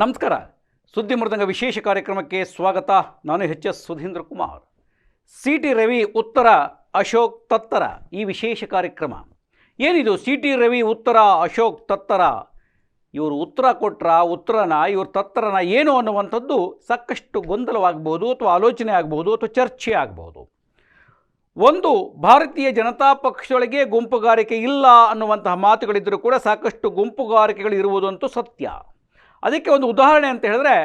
ನಮಸ್ಕಾರ. ಸುದ್ದಿ ಮೃದಂಗ ವಿಶೇಷ ಕಾರ್ಯಕ್ರಮಕ್ಕೆ ಸ್ವಾಗತ. ನಾನು H S Sudhindra Kumar. C T Ravi ಉತ್ತರ ಅಶೋಕ್ ತತ್ತರ ಈ ವಿಶೇಷ ಕಾರ್ಯಕ್ರಮ. ಏನಿದು ಸಿ ಟಿ ರವಿ ಉತ್ತರ ಅಶೋಕ್ ತತ್ತರ? ಇವರು ಉತ್ತರ ಕೊಟ್ರ, ಉತ್ತರನ, ಇವ್ರ ತತ್ತರನ ಏನು ಅನ್ನುವಂಥದ್ದು ಸಾಕಷ್ಟು ಗೊಂದಲವಾಗಬಹುದು ಅಥವಾ ಆಲೋಚನೆ ಆಗಬಹುದು ಅಥವಾ ಚರ್ಚೆ ಆಗಬಹುದು. ಒಂದು, ಭಾರತೀಯ ಜನತಾ ಪಕ್ಷದೊಳಗೆ ಗುಂಪುಗಾರಿಕೆ ಇಲ್ಲ ಅನ್ನುವಂತಹ ಮಾತುಗಳಿದ್ದರೂ ಕೂಡ ಸಾಕಷ್ಟು ಗುಂಪುಗಾರಿಕೆಗಳು ಇರುವುದಂತೂ ಸತ್ಯ. ಅದಕ್ಕೆ ಒಂದು ಉದಾಹರಣೆ ಅಂತ ಹೇಳಿದ್ರೆ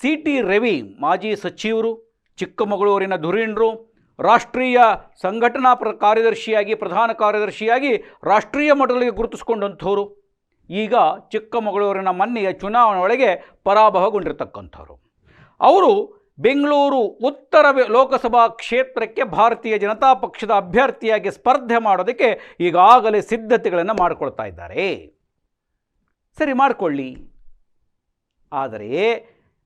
ಸಿ ಟಿ ರವಿ, ಮಾಜಿ ಸಚಿವರು, ಚಿಕ್ಕಮಗಳೂರಿನ ಧುರೀಣರು, ರಾಷ್ಟ್ರೀಯ ಸಂಘಟನಾ ಪ್ರ ಕಾರ್ಯದರ್ಶಿಯಾಗಿ, ಪ್ರಧಾನ ಕಾರ್ಯದರ್ಶಿಯಾಗಿ ರಾಷ್ಟ್ರೀಯ ಮಟ್ಟದಲ್ಲಿ ಗುರುತಿಸ್ಕೊಂಡಂಥವ್ರು. ಈಗ ಚಿಕ್ಕಮಗಳೂರಿನ ಮನ್ನೆಯ ಚುನಾವಣೆ ಒಳಗೆ ಪರಾಭವಗೊಂಡಿರ್ತಕ್ಕಂಥವ್ರು. ಅವರು ಬೆಂಗಳೂರು ಉತ್ತರ ಲೋಕಸಭಾ ಕ್ಷೇತ್ರಕ್ಕೆ ಭಾರತೀಯ ಜನತಾ ಪಕ್ಷದ ಅಭ್ಯರ್ಥಿಯಾಗಿ ಸ್ಪರ್ಧೆ ಮಾಡೋದಕ್ಕೆ ಈಗಾಗಲೇ ಸಿದ್ಧತೆಗಳನ್ನು ಮಾಡಿಕೊಳ್ತಾ ಇದ್ದಾರೆ. ಸರಿ, ಮಾಡಿಕೊಳ್ಳಿ. ಆದರೆ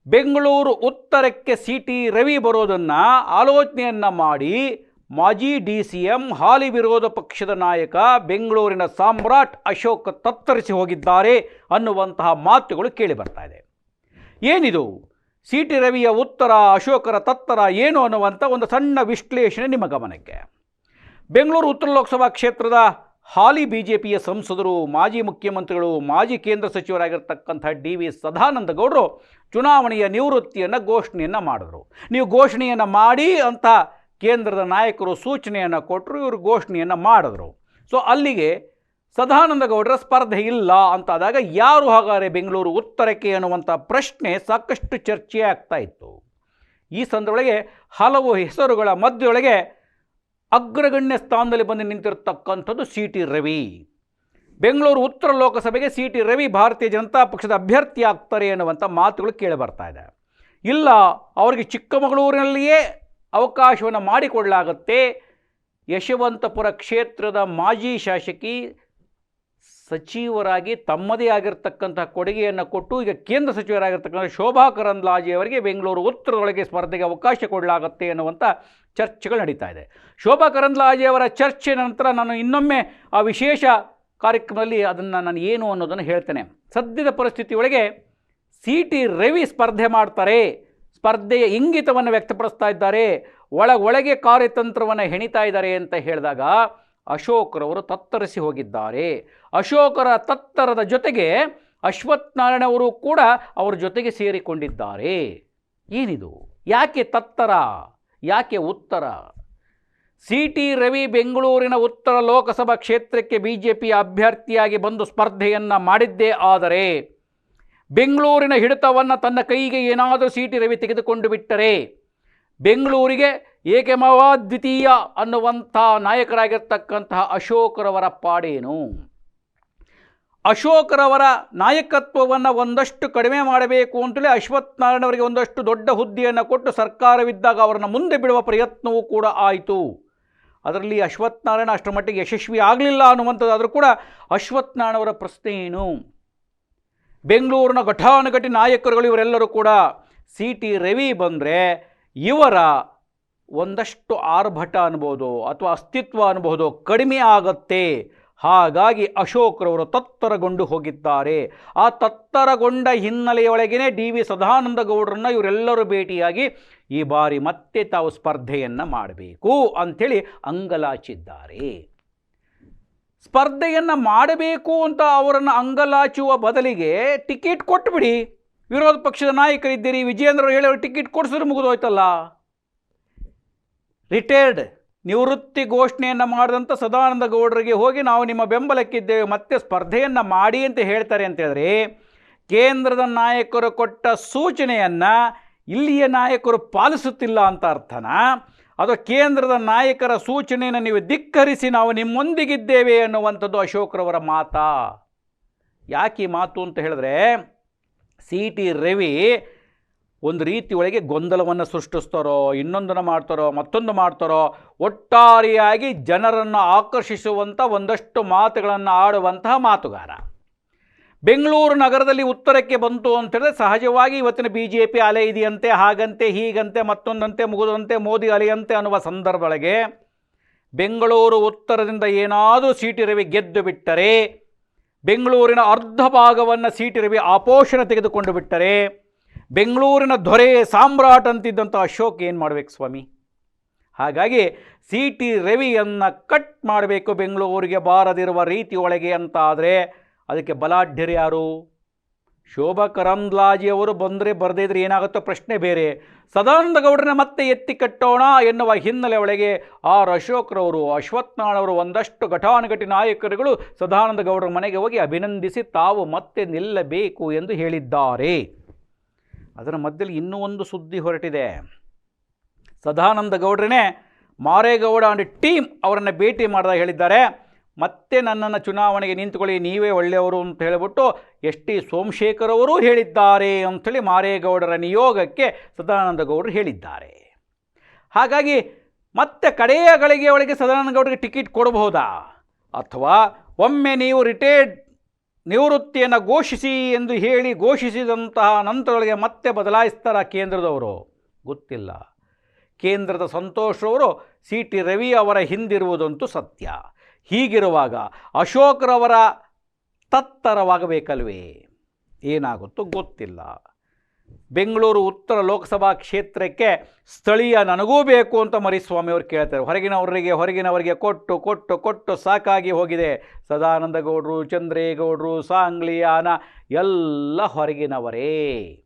ಬೆಂಗಳೂರು ಉತ್ತರಕ್ಕೆ ಸಿ ಟಿ ರವಿ ಬರೋದನ್ನು ಆಲೋಚನೆಯನ್ನು ಮಾಡಿ ಮಾಜಿ ಡಿ ಸಿ ಎಂ ಹಾಲಿ ವಿರೋಧ ಪಕ್ಷದ ನಾಯಕ ಬೆಂಗಳೂರಿನ ಸಾಮ್ರಾಟ್ ಅಶೋಕ್ ತತ್ತರಿಸಿ ಹೋಗಿದ್ದಾರೆ ಅನ್ನುವಂತಹ ಮಾತುಗಳು ಕೇಳಿ ಬರ್ತಾ ಇದೆ. ಏನಿದು? ಸಿ ಟಿ ರವಿಯ ಉತ್ತರ, ಅಶೋಕರ ತತ್ತರ ಏನು ಅನ್ನುವಂಥ ಒಂದು ಸಣ್ಣ ವಿಶ್ಲೇಷಣೆ ನಿಮ್ಮ ಗಮನಕ್ಕೆ. ಬೆಂಗಳೂರು ಉತ್ತರ ಲೋಕಸಭಾ ಕ್ಷೇತ್ರದ ಹಾಲಿ ಬಿ ಜೆ ಪಿಯ ಸಂಸದರು, ಮಾಜಿ ಮುಖ್ಯಮಂತ್ರಿಗಳು, ಮಾಜಿ ಕೇಂದ್ರ ಸಚಿವರಾಗಿರ್ತಕ್ಕಂಥ ಡಿ ವಿ ಸದಾನಂದ ಗೌಡರು ಚುನಾವಣೆಯ ನಿವೃತ್ತಿಯನ್ನು ಘೋಷಣೆಯನ್ನು ಮಾಡಿದ್ರು. ನೀವು ಘೋಷಣೆಯನ್ನು ಮಾಡಿ ಅಂತ ಕೇಂದ್ರದ ನಾಯಕರು ಸೂಚನೆಯನ್ನು ಕೊಟ್ಟರು ಇವರು ಘೋಷಣೆಯನ್ನು ಮಾಡಿದ್ರು. ಸೊ ಅಲ್ಲಿಗೆ ಸದಾನಂದ ಗೌಡರ ಸ್ಪರ್ಧೆ ಇಲ್ಲ ಅಂತಾದಾಗ ಯಾರು ಹಾಗಾದರೆ ಬೆಂಗಳೂರು ಉತ್ತರಕ್ಕೆ ಅನ್ನುವಂಥ ಪ್ರಶ್ನೆ ಸಾಕಷ್ಟು ಚರ್ಚೆ ಆಗ್ತಾ ಇತ್ತು. ಈ ಸಂದರ್ಭದೊಳಗೆ ಹಲವು ಹೆಸರುಗಳ ಮಧ್ಯದೊಳಗೆ ಅಗ್ರಗಣ್ಯ ಸ್ಥಾನದಲ್ಲಿ ಬಂದು ನಿಂತಿರತಕ್ಕಂಥದ್ದು ಸಿ ಟಿ ರವಿ. ಬೆಂಗಳೂರು ಉತ್ತರ ಲೋಕಸಭೆಗೆ ಸಿ ಟಿ ರವಿ ಭಾರತೀಯ ಜನತಾ ಪಕ್ಷದ ಅಭ್ಯರ್ಥಿ ಆಗ್ತಾರೆ ಎನ್ನುವಂಥ ಮಾತುಗಳು ಕೇಳಿ ಬರ್ತಾ ಇದೆ. ಇಲ್ಲ, ಅವರಿಗೆ ಚಿಕ್ಕಮಗಳೂರಿನಲ್ಲಿಯೇ ಅವಕಾಶವನ್ನು ಮಾಡಿಕೊಡಲಾಗುತ್ತೆ ಯಶವಂತಪುರ ಕ್ಷೇತ್ರದ ಮಾಜಿ ಶಾಸಕಿ ಸಚಿವರಾಗಿ ತಮ್ಮದೇ ಆಗಿರ್ತಕ್ಕಂಥ ಕೊಡುಗೆಯನ್ನು ಕೊಟ್ಟು ಈಗ ಕೇಂದ್ರ ಸಚಿವರಾಗಿರ್ತಕ್ಕಂಥ ಶೋಭಾ ಕರಂದ್ಲಾಜೆ ಅವರಿಗೆ ಬೆಂಗಳೂರು ಉತ್ತರದೊಳಗೆ ಸ್ಪರ್ಧೆಗೆ ಅವಕಾಶ ಕೊಡಲಾಗುತ್ತೆ ಅನ್ನುವಂಥ ಚರ್ಚೆಗಳು ನಡೀತಾ ಇದೆ. ಶೋಭಾ ಕರಂದ್ಲಾಜೆಯವರ ಚರ್ಚೆ ನಂತರ ನಾನು ಇನ್ನೊಮ್ಮೆ ಆ ವಿಶೇಷ ಕಾರ್ಯಕ್ರಮದಲ್ಲಿ ಅದನ್ನು ನಾನು ಏನು ಅನ್ನೋದನ್ನು ಹೇಳ್ತೇನೆ. ಸದ್ಯದ ಪರಿಸ್ಥಿತಿಯೊಳಗೆ ಸಿ ಟಿ ರವಿ ಸ್ಪರ್ಧೆ ಮಾಡ್ತಾರೆ. ಸ್ಪರ್ಧೆಯ ಇಂಗಿತವನ್ನು ವ್ಯಕ್ತಪಡಿಸ್ತಾ ಇದ್ದಾರೆ. ಒಳ ಒಳಗೆ ಕಾರ್ಯತಂತ್ರವನ್ನು ಹೆಣಿತಾ ಇದ್ದಾರೆ ಅಂತ ಹೇಳಿದಾಗ ಅಶೋಕ್ರವರು ತತ್ತರಿಸಿ ಹೋಗಿದ್ದಾರೆ. ಅಶೋಕರ ತತ್ತರದ ಜೊತೆಗೆ ಅಶ್ವತ್ಥನಾರಾಯಣವರು ಕೂಡ ಅವರ ಜೊತೆಗೆ ಸೇರಿಕೊಂಡಿದ್ದಾರೆ. ಏನಿದು? ಯಾಕೆ ತತ್ತರ? ಯಾಕೆ ಉತ್ತರ? ಸಿ ಟಿ ರವಿ ಬೆಂಗಳೂರಿನ ಉತ್ತರ ಲೋಕಸಭಾ ಕ್ಷೇತ್ರಕ್ಕೆ ಬಿ ಜೆ ಪಿಯ ಅಭ್ಯರ್ಥಿಯಾಗಿ ಬಂದು ಸ್ಪರ್ಧೆಯನ್ನು ಮಾಡಿದ್ದೇ ಆದರೆ ಬೆಂಗಳೂರಿನ ಹಿಡಿತವನ್ನು ತನ್ನ ಕೈಗೆ ಏನಾದರೂ ಸಿ ಟಿ ರವಿ ತೆಗೆದುಕೊಂಡು ಬಿಟ್ಟರೆ ಬೆಂಗಳೂರಿಗೆ ಏಕಮವಾದ್ವಿತೀಯ ಅನ್ನುವಂಥ ನಾಯಕರಾಗಿರ್ತಕ್ಕಂತಹ ಅಶೋಕರವರ ಪಾಡೇನು? ಅಶೋಕರವರ ನಾಯಕತ್ವವನ್ನು ಒಂದಷ್ಟು ಕಡಿಮೆ ಮಾಡಬೇಕು ಅಂತಲೇ ಅಶ್ವತ್ಥನಾರಾಯಣವರಿಗೆ ಒಂದಷ್ಟು ದೊಡ್ಡ ಹುದ್ದೆಯನ್ನು ಕೊಟ್ಟು ಸರ್ಕಾರವಿದ್ದಾಗ ಅವರನ್ನು ಮುಂದೆ ಬಿಡುವ ಪ್ರಯತ್ನವೂ ಕೂಡ ಆಯಿತು. ಅದರಲ್ಲಿ ಅಶ್ವತ್ಥನಾರಾಯಣ ಅಷ್ಟರ ಮಟ್ಟಿಗೆ ಯಶಸ್ವಿ ಆಗಲಿಲ್ಲ ಅನ್ನುವಂಥದ್ದಾದರೂ ಕೂಡ ಅಶ್ವತ್ಥನಾರಾಯಣವರ ಪ್ರಶ್ನೆ ಏನು? ಬೆಂಗಳೂರಿನ ಘಟಾನುಘಟಿ ನಾಯಕರುಗಳು ಇವರೆಲ್ಲರೂ ಕೂಡ ಸಿ ಟಿ ರವಿ ಬಂದರೆ ಇವರ ಒಂದಷ್ಟು ಆರ್ಭಟ ಅನ್ಬೋದು ಅಥವಾ ಅಸ್ತಿತ್ವ ಅನ್ಬೋದು ಕಡಿಮೆ ಆಗತ್ತೆ. ಹಾಗಾಗಿ ಅಶೋಕ್ರವರು ತತ್ತರಗೊಂಡು ಹೋಗಿದ್ದಾರೆ. ಆ ತತ್ತರಗೊಂಡ ಹಿನ್ನೆಲೆಯೊಳಗೇ ಡಿ ವಿ ಸದಾನಂದ ಗೌಡರನ್ನ ಇವರೆಲ್ಲರೂ ಭೇಟಿಯಾಗಿ ಈ ಬಾರಿ ಮತ್ತೆ ತಾವು ಸ್ಪರ್ಧೆಯನ್ನು ಮಾಡಬೇಕು ಅಂಥೇಳಿ ಅಂಗಲಾಚಿದ್ದಾರೆ. ಸ್ಪರ್ಧೆಯನ್ನು ಮಾಡಬೇಕು ಅಂತ ಅವರನ್ನು ಅಂಗಲಾಚುವ ಬದಲಿಗೆ ಟಿಕೆಟ್ ಕೊಟ್ಬಿಡಿ. ವಿರೋಧ ಪಕ್ಷದ ನಾಯಕರಿದ್ದೀರಿ ವಿಜೇಂದ್ರ ಹೇಳೋರು ಟಿಕೆಟ್ ಕೊಡಿಸಿದ್ರೆ ಮುಗಿದೋಯ್ತಲ್ಲ. ರಿಟೈರ್ಡ್ ನಿವೃತ್ತಿ ಘೋಷಣೆಯನ್ನು ಮಾಡಿದಂಥ ಸದಾನಂದ ಗೌಡರಿಗೆ ಹೋಗಿ ನಾವು ನಿಮ್ಮ ಬೆಂಬಲಕ್ಕಿದ್ದೇವೆ, ಮತ್ತೆ ಸ್ಪರ್ಧೆಯನ್ನು ಮಾಡಿ ಅಂತ ಹೇಳ್ತಾರೆ ಅಂತ ಹೇಳಿದ್ರೆ, ಕೇಂದ್ರದ ನಾಯಕರು ಕೊಟ್ಟ ಸೂಚನೆಯನ್ನು ಇಲ್ಲಿಯ ನಾಯಕರು ಪಾಲಿಸುತ್ತಿಲ್ಲ ಅಂತ ಅರ್ಥನಾ, ಅದು ಕೇಂದ್ರದ ನಾಯಕರ ಸೂಚನೆಯನ್ನು ನೀವು ಧಿಕ್ಕರಿಸಿ ನಾವು ನಿಮ್ಮೊಂದಿಗಿದ್ದೇವೆ ಅನ್ನುವಂಥದ್ದು ಅಶೋಕ್ರವರ ಮಾತಾ. ಯಾಕೆ ಮಾತು ಅಂತ ಹೇಳಿದ್ರೆ, ಸಿ ಟಿ ರವಿ ಒಂದು ರೀತಿ ಒಳಗೆ ಗೊಂದಲವನ್ನು ಸೃಷ್ಟಿಸ್ತಾರೋ, ಇನ್ನೊಂದನ್ನು ಮಾಡ್ತಾರೋ, ಮತ್ತೊಂದು ಮಾಡ್ತಾರೋ, ಒಟ್ಟಾರೆಯಾಗಿ ಜನರನ್ನು ಆಕರ್ಷಿಸುವಂಥ ಒಂದಷ್ಟು ಮಾತುಗಳನ್ನು ಆಡುವಂತಹ ಮಾತುಗಾರ. ಬೆಂಗಳೂರು ನಗರದಲ್ಲಿ ಉತ್ತರಕ್ಕೆ ಬಂತು ಅಂತ ಹೇಳಿದ್ರೆ ಸಹಜವಾಗಿ ಇವತ್ತಿನ ಬಿ ಜೆ ಪಿ ಅಲೆ ಇದೆಯಂತೆ, ಹಾಗಂತೆ, ಹೀಗಂತೆ, ಮತ್ತೊಂದಂತೆ, ಮುಗಿದಂತೆ, ಮೋದಿ ಅಲೆಯಂತೆ ಅನ್ನುವ ಸಂದರ್ಭದೊಳಗೆ ಬೆಂಗಳೂರು ಉತ್ತರದಿಂದ ಏನಾದರೂ ಸೀಟಿ ರವಿ ಗೆದ್ದು ಬಿಟ್ಟರೆ, ಬೆಂಗಳೂರಿನ ಅರ್ಧ ಭಾಗವನ್ನು ಸೀಟಿರವಿ ಟಿ ರವಿ ಆಪೋಷಣ ತೆಗೆದುಕೊಂಡು ಬಿಟ್ಟರೆ ಬೆಂಗಳೂರಿನ ದೊರೆ ಸಾಮ್ರಾಟ್ ಅಂತಿದ್ದಂಥ ಅಶೋಕ್ ಏನು ಮಾಡಬೇಕು ಸ್ವಾಮಿ? ಹಾಗಾಗಿ ಸಿ ಟಿ ರವಿಯನ್ನು ಕಟ್ ಮಾಡಬೇಕು ಬೆಂಗಳೂರಿಗೆ ಬಾರದಿರುವ ರೀತಿಯೊಳಗೆ ಅಂತ ಆದರೆ ಅದಕ್ಕೆ ಬಲಾಢ್ಯರು ಯಾರು? ಶೋಭಾ ಕರಂದ್ಲಾಜಿಯವರು ಬಂದರೆ ಬರದೇ ಇದ್ರೆ ಏನಾಗುತ್ತೋ ಪ್ರಶ್ನೆ ಬೇರೆ. ಸದಾನಂದ ಗೌಡರನ್ನ ಮತ್ತೆ ಎತ್ತಿ ಕಟ್ಟೋಣ ಎನ್ನುವ ಹಿನ್ನೆಲೆ ಒಳಗೆ ಆರ್ ಅಶೋಕ್ರವರು ಅಶ್ವತ್ಥನಾಳವರು ಒಂದಷ್ಟು ಘಟಾನುಘಟಿ ನಾಯಕರುಗಳು ಸದಾನಂದ ಗೌಡರ ಮನೆಗೆ ಹೋಗಿ ಅಭಿನಂದಿಸಿ ತಾವು ಮತ್ತೆ ನಿಲ್ಲಬೇಕು ಎಂದು ಹೇಳಿದ್ದಾರೆ. ಅದರ ಮಧ್ಯದಲ್ಲಿ ಇನ್ನೂ ಒಂದು ಸುದ್ದಿ ಹೊರಟಿದೆ. ಸದಾನಂದ ಗೌಡ್ರನೇ ಮಾರೇಗೌಡ ಅಂಡ್ ಟೀಮ್ ಅವರನ್ನು ಭೇಟಿ ಮಾಡಿದಾಗ ಹೇಳಿದ್ದಾರೆ. ಮತ್ತೆ ನನ್ನನ್ನು ಚುನಾವಣೆಗೆ ನಿಂತುಕೊಳ್ಳಿ, ನೀವೇ ಒಳ್ಳೆಯವರು ಅಂತ ಹೇಳಿಬಿಟ್ಟು ಎಸ್ ಟಿ ಸೋಮಶೇಖರ್ ಅವರೂ ಹೇಳಿದ್ದಾರೆ ಅಂಥೇಳಿ ಮಾರೇಗೌಡರ ನಿಯೋಗಕ್ಕೆ ಸದಾನಂದ ಗೌಡರು ಹೇಳಿದ್ದಾರೆ. ಹಾಗಾಗಿ ಮತ್ತೆ ಕಡೆಯ ಗಳಿಗೆ ಒಳಗೆ ಸದಾನಂದ ಗೌಡರಿಗೆ ಟಿಕೆಟ್ ಕೊಡಬಹುದಾ? ಅಥವಾ ಒಮ್ಮೆ ನೀವು ರಿಟೈರ್ಡ್ ನಿವೃತ್ತಿಯನ್ನು ಘೋಷಿಸಿ ಎಂದು ಹೇಳಿ ಘೋಷಿಸಿದಂತಹ ನಂತರಗಳಿಗೆ ಮತ್ತೆ ಬದಲಾಯಿಸ್ತಾರ ಕೇಂದ್ರದವರು? ಗೊತ್ತಿಲ್ಲ. ಕೇಂದ್ರದ ಸಂತೋಷವರು ಸಿ ಟಿ ರವಿ ಅವರ ಹಿಂದಿರುವುದಂತೂ ಸತ್ಯ. ಹೀಗಿರುವಾಗ ಅಶೋಕ್ರವರ ತತ್ತರವಾಗಬೇಕಲ್ವೇ? ಏನಾಗುತ್ತೋ ಗೊತ್ತಿಲ್ಲ. ಬೆಂಗಳೂರು ಉತ್ತರ ಲೋಕಸಭಾ ಕ್ಷೇತ್ರಕ್ಕೆ ಸ್ಥಳೀಯ ನನಗೂ ಬೇಕು ಅಂತ ಮರಿಸ್ವಾಮಿ ಅವರು ಕೇಳ್ತಾರೆ. ಹೊರಗಿನವರಿಗೆ ಹೊರಗಿನವರಿಗೆ ಕೊಟ್ಟು ಕೊಟ್ಟು ಕೊಟ್ಟು ಸಾಕಾಗಿ ಹೋಗಿದೆ. ಸದಾನಂದ ಗೌಡರು ಚಂದ್ರೇಗೌಡರು, ಸಾಂಗ್ಲಿಯಾನ ಎಲ್ಲ ಹೊರಗಿನವರೇ.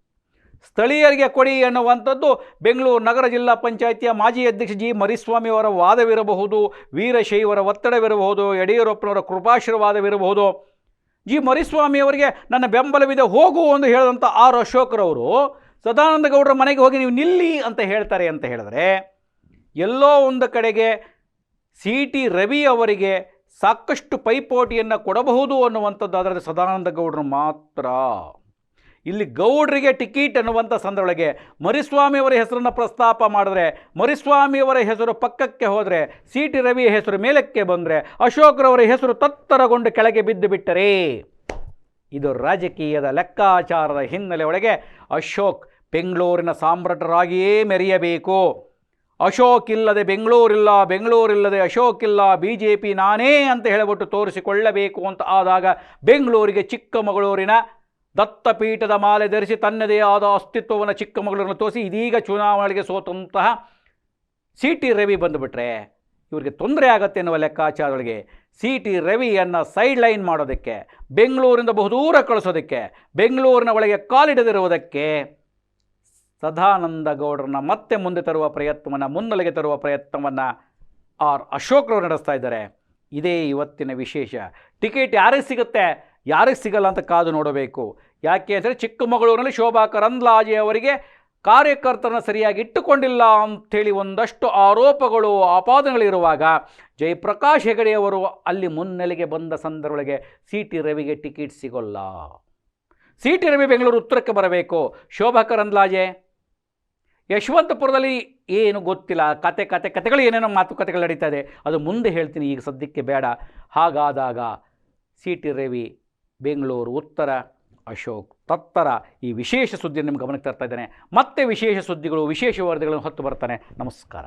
ಸ್ಥಳೀಯರಿಗೆ ಕೊಡಿ ಎನ್ನುವಂಥದ್ದು ಬೆಂಗಳೂರು ನಗರ ಜಿಲ್ಲಾ ಪಂಚಾಯಿತಿಯ ಮಾಜಿ ಅಧ್ಯಕ್ಷ ಜಿ ಮರಿಸ್ವಾಮಿ ಅವರ ವಾದವಿರಬಹುದು, ವೀರಶೈವರ ಒತ್ತಡವಿರಬಹುದು, ಯಡಿಯೂರಪ್ಪನವರ ಕೃಪಾಶೀರ್ವಾದವಿರಬಹುದು. ಜಿ ಮರಿಸ್ವಾಮಿಯವರಿಗೆ ನನ್ನ ಬೆಂಬಲವಿದೆ, ಹೋಗು ಎಂದು ಹೇಳಿದಂಥ ಆರ್ ಅಶೋಕ್ರವರು, ಸದಾನಂದ ಗೌಡರ ಮನೆಗೆ ಹೋಗಿ ನೀವು ನಿಲ್ಲಿ ಅಂತ ಹೇಳ್ತಾರೆ ಅಂತ ಹೇಳಿದ್ರೆ, ಎಲ್ಲೋ ಒಂದು ಕಡೆಗೆ ಸಿ ಟಿ ರವಿ ಅವರಿಗೆ ಸಾಕಷ್ಟು ಪೈಪೋಟಿಯನ್ನು ಕೊಡಬಹುದು ಅನ್ನುವಂಥದ್ದು ಅದರಲ್ಲಿ ಸದಾನಂದ ಗೌಡರು ಮಾತ್ರ. ಇಲ್ಲಿ ಗೌಡ್ರಿಗೆ ಟಿಕೆಟ್ ಅನ್ನುವಂಥ ಸಂದರ್ಭಗೆ ಮರಿಸ್ವಾಮಿಯವರ ಹೆಸರನ್ನು ಪ್ರಸ್ತಾಪ ಮಾಡಿದ್ರೆ ಮರಿಸ್ವಾಮಿಯವರ ಹೆಸರು ಪಕ್ಕಕ್ಕೆ ಹೋದರೆ ಸಿ ಟಿ ರವಿಯ ಹೆಸರು ಮೇಲಕ್ಕೆ ಬಂದರೆ ಅಶೋಕ್ರವರ ಹೆಸರು ತತ್ತರಗೊಂಡು ಕೆಳಗೆ ಬಿದ್ದು ಬಿಟ್ಟರೆ? ಇದು ರಾಜಕೀಯದ ಲೆಕ್ಕಾಚಾರದ ಹಿನ್ನೆಲೆ ಒಳಗೆ ಅಶೋಕ್ ಬೆಂಗಳೂರಿನ ಸಾಮ್ರಾಟರಾಗಿಯೇ ಮೆರೆಯಬೇಕು. ಅಶೋಕ್ ಇಲ್ಲದೆ ಬೆಂಗಳೂರಿಲ್ಲ ಬೆಂಗಳೂರಿಲ್ಲದೆ ಅಶೋಕ್ ಇಲ್ಲ ಬಿ ಜೆ ಪಿ ನಾನೇ ಅಂತ ಹೇಳಿಬಿಟ್ಟು ತೋರಿಸಿಕೊಳ್ಳಬೇಕು ಅಂತ ಆದಾಗ ಬೆಂಗಳೂರಿಗೆ ಚಿಕ್ಕಮಗಳೂರಿನ ದತ್ತಪೀಠದ ಮಾಲೆ ಧರಿಸಿ ತನ್ನದೇ ಆದ ಅಸ್ತಿತ್ವವನ್ನು ಚಿಕ್ಕಮಗಳೂರನ್ನು ತೋರಿಸಿ ಇದೀಗ ಚುನಾವಣೆಗೆ ಸೋತಂತಹ ಸಿ ಟಿ ರವಿ ಬಂದುಬಿಟ್ರೆ ಇವರಿಗೆ ತೊಂದರೆ ಆಗುತ್ತೆ ಎನ್ನುವ ಲೆಕ್ಕಾಚಾರದೊಳಗೆ ಸಿ ಟಿ ರವಿಯನ್ನು ಸೈಡ್ ಲೈನ್ ಮಾಡೋದಕ್ಕೆ, ಬೆಂಗಳೂರಿಂದ ಬಹುದೂರ ಕಳಿಸೋದಕ್ಕೆ, ಬೆಂಗಳೂರಿನ ಒಳಗೆ ಕಾಲಿಡದಿರುವುದಕ್ಕೆ ಸದಾನಂದ ಗೌಡರನ್ನ ಮತ್ತೆ ಮುಂದೆ ತರುವ ಪ್ರಯತ್ನವನ್ನು, ಮುನ್ನಲೆಗೆ ತರುವ ಪ್ರಯತ್ನವನ್ನು ಆರ್. ಅಶೋಕ್ರವರು ನಡೆಸ್ತಾ ಇದ್ದಾರೆ. ಇದೇ ಇವತ್ತಿನ ವಿಶೇಷ. ಟಿಕೆಟ್ ಯಾರಿಗೆ ಸಿಗುತ್ತೆ? ಯಾರಿಗೆ ಸಿಗಲ್ಲ ಅಂತ ಕಾದು ನೋಡಬೇಕು. ಯಾಕೆ ಅಂದರೆ ಚಿಕ್ಕಮಗಳೂರಿನಲ್ಲಿ ಶೋಭಾ ಕರಂದ್ಲಾಜೆ ಅವರಿಗೆ ಕಾರ್ಯಕರ್ತರನ್ನ ಸರಿಯಾಗಿ ಇಟ್ಟುಕೊಂಡಿಲ್ಲ ಅಂಥೇಳಿ ಒಂದಷ್ಟು ಆರೋಪಗಳು ಆಪಾದನೆಗಳಿರುವಾಗ ಜಯಪ್ರಕಾಶ್ ಹೆಗಡೆಯವರು ಅಲ್ಲಿ ಮುನ್ನೆಲೆಗೆ ಬಂದ ಸಂದರ್ಭಗಳಿಗೆ ಸಿ ಟಿ ರವಿಗೆ ಟಿಕೆಟ್ ಸಿಗೋಲ್ಲ. ಸಿ ಟಿ ರವಿ ಬೆಂಗಳೂರು ಉತ್ತರಕ್ಕೆ ಬರಬೇಕು. ಶೋಭಾ ಕರಂದ್ಲಾಜೆ ಯಶವಂತಪುರದಲ್ಲಿ ಏನು ಗೊತ್ತಿಲ್ಲ. ಕತೆ ಕತೆ, ಕತೆಗಳು ಏನೇನೋ ಮಾತುಕತೆಗಳು ನಡೀತಾ ಇದೆ. ಅದು ಮುಂದೆ ಹೇಳ್ತೀನಿ. ಈಗ ಸದ್ಯಕ್ಕೆ ಬೇಡ. ಹಾಗಾದಾಗ ಸಿ ಟಿ ರವಿ ಬೆಂಗಳೂರು, ಉತ್ತರ, ಅಶೋಕ್, ತತ್ತರ ಈ ವಿಶೇಷ ಸುದ್ದಿಯನ್ನು ನಿಮ್ಮ ಗಮನಕ್ಕೆ ತರ್ತಾ ಇದ್ದೇನೆ. ಮತ್ತೆ ವಿಶೇಷ ಸುದ್ದಿಗಳು, ವಿಶೇಷ ವರದಿಗಳನ್ನು ಹೊತ್ತು ಬರ್ತಾನೆ. ನಮಸ್ಕಾರ.